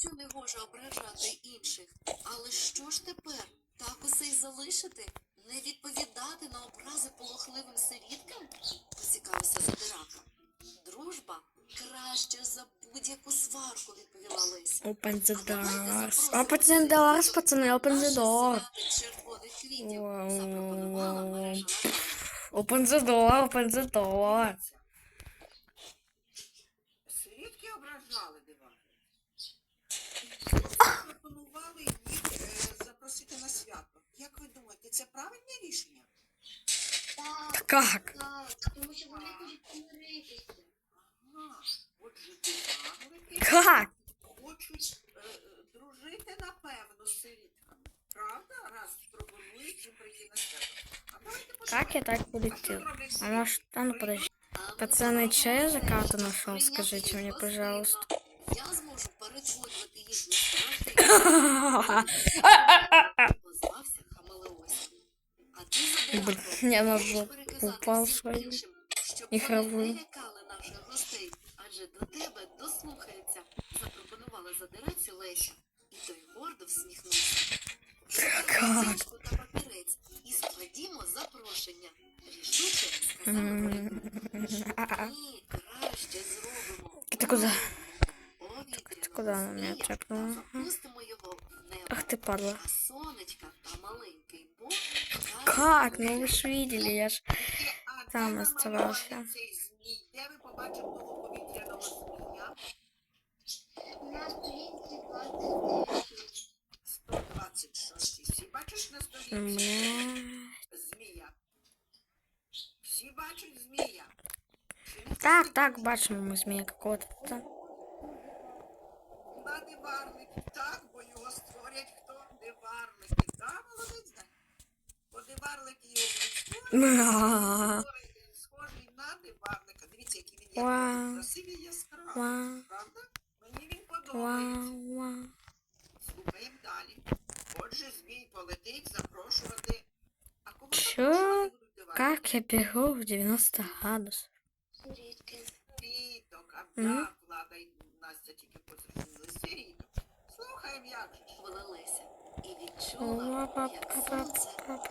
що не може ображати інших. Але що ж тепер? Так усе й залишити? Не відповідати на образи полохливим сиріткам? Поцікавився задирака. Дружба краще за будь-яку сварку, відповіла Леся. Open the doors. Open the doors, пацани, open the door. червоних квітів, запропонувала мережа. Open the door, open the door. Пропонували їх е, запросити на свято. Як ви думаєте, це правильне рішення? Так, Как? так, тому що вони хочуть помиритися. Ага. Отже, диванники Как? хочуть е, е, дружити, напевно, з сирітками. Правда? Раз пропонують їм прийти на свято. А давайте Как я так А що полетел? роблять А сирітки? может, а ну подожди. А ви Пацаны, чё я за запропонуєте карту нашел? прийняти Скажите їх мне, гостинно. пожалуйста. Позвався Хамелеось. А ти Блин, я на переказати упал свою. ігрову. адже до тебе дослухається, запропонувала задираці Леся. І той гордо всміхнувся. Складімо запрошення. Рішуче сказала Брейка. Ні, краще зробимо. Ты падла. А сонечка та маленький бог Как? Ну вы ж видели, я ж... А де Там намальований оставався. цей змій? Де ви побачите того Бо диварлики його будуть Ва. створювати, схожий на диварлика. Дивіться, який він Вау. є красивий і яскравий. Вау, Правда? Мені він подобається. вау, вау. Слухаємо далі. Отже, змій полетить запрошувати. А кого Що? запрошувати будуть диварлики? Как я бегу в 90 градусов? Сирітки. Сиріток, а Мгм. так, Влада і Настя тільки позрозуміли сиріток. Слухаємо, як же ж. Леся і відчула, як сонце лагідно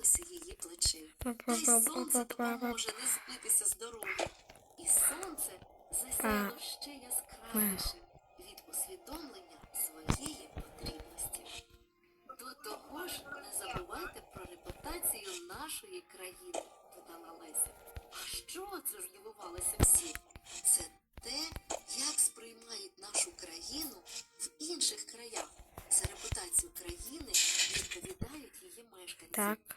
Торкнулося її плечей. Та й сонце допоможе не збитися з дороги. І сонце засяяло ще яскравіше від усвідомлення своєї потрібності. До того ж, не забувайте про репутацію нашої країни, додала Леся. А що це здивувалися всі? Це те, як сприймають нашу країну в інших краях. За репутацію країни відповідають її мешканці. Так.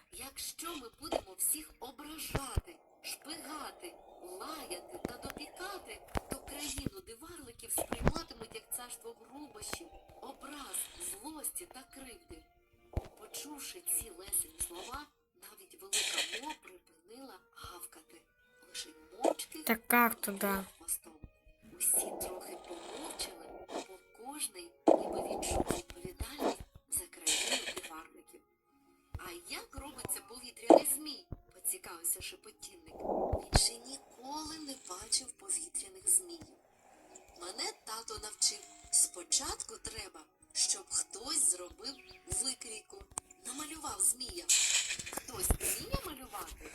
Лаяти та допікати, то країну диварликів сприйматимуть як царство грубощів, образ, злості та кривди. Почувши ці лесені слова, навіть велика мо припинила гавкати. Лише мовчки Так как туда? повела хвостом. Усі трохи помовчали, бо кожний ніби відчув відповідальність за країну диварників. А як робиться повітряний змій? поцікавився шепотінник. Він ще ніколи не бачив повітряних зміїв. Мене тато навчив. Спочатку треба, щоб хтось зробив викрійку, намалював змія. Хтось вміє малювати?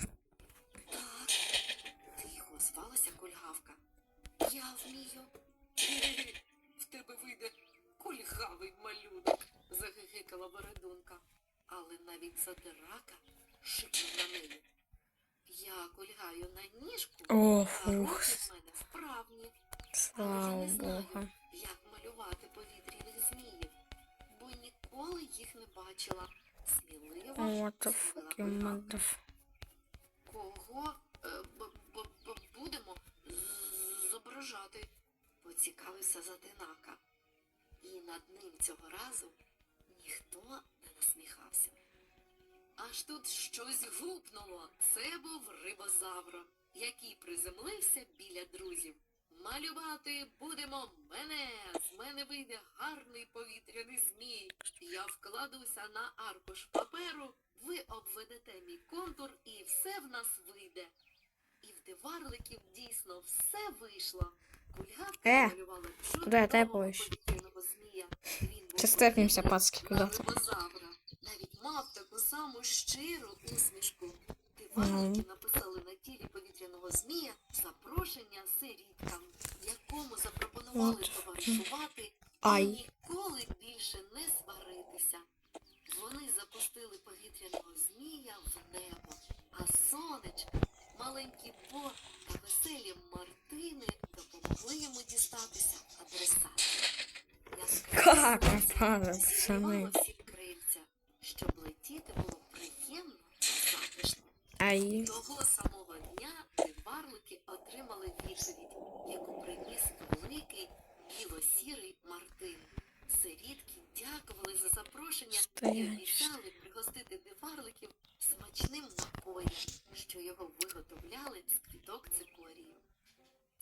Так. Тихо звалася кульгавка. Я вмію. В тебе вийде кульгавий малюнок, загигикала Вередунка. Але навіть задирака шикнув на неї. Я кульгаю на ніжку, О, а руки в мене вправні. Слава не знаю. богу. Як малювати повітряних зміїв, бо ніколи їх не бачила. Сміливо What the fuck, you. Кого е, б- б- б- будемо з- зображати? поцікавився Затинака. І над ним цього разу ніхто не насміхався. Аж тут щось гупнуло. Це був рибозавро, який приземлився біля друзів. Малювати будемо мене. З мене вийде гарний повітряний змій. Я вкладуся на аркуш паперу, ви обведете мій контур і все в нас вийде. І в диварликів дійсно все вийшло. Кульгавка Е, намалювала чудового повітряного змія. Він був Сейчас пацки, куда-то. рибозавра. Мав таку саму щиру усмішку. Тиварники написали на тілі повітряного змія запрошення сиріткам, якому запропонували товаришувати і ніколи більше не сваритися. Вони запустили повітряного змія в небо, а сонечко, маленький Бо та веселі Мартини допомогли йому дістатися адресата. Как Ай. Того самого дня тиварлики отримали відповідь, яку приніс великий білосірий Мартин. Сирітки дякували за запрошення і обіцяли пригостити диварликів смачним напоєм, що його виготовляли з квіток цикорію.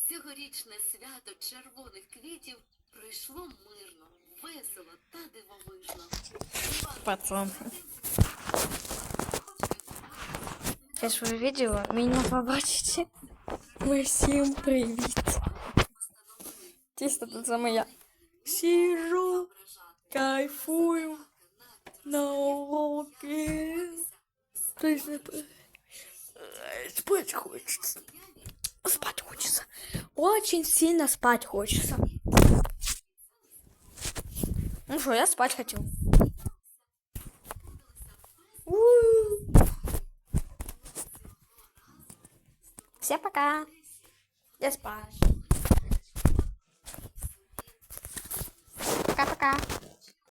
Цьогорічне свято червоних квітів пройшло мирно, весело та дивовижно. Пацан. Якщо ви відео мене побачите, ми всім привіт. Тісто тут саме я. Сижу, кайфую на уроки. Тобто не п- Ай, Спать хочется. Спать хочется. Очень сильно спать хочется. Ну что, я спать хочу. Всем пока. Я спать. Пока-пока.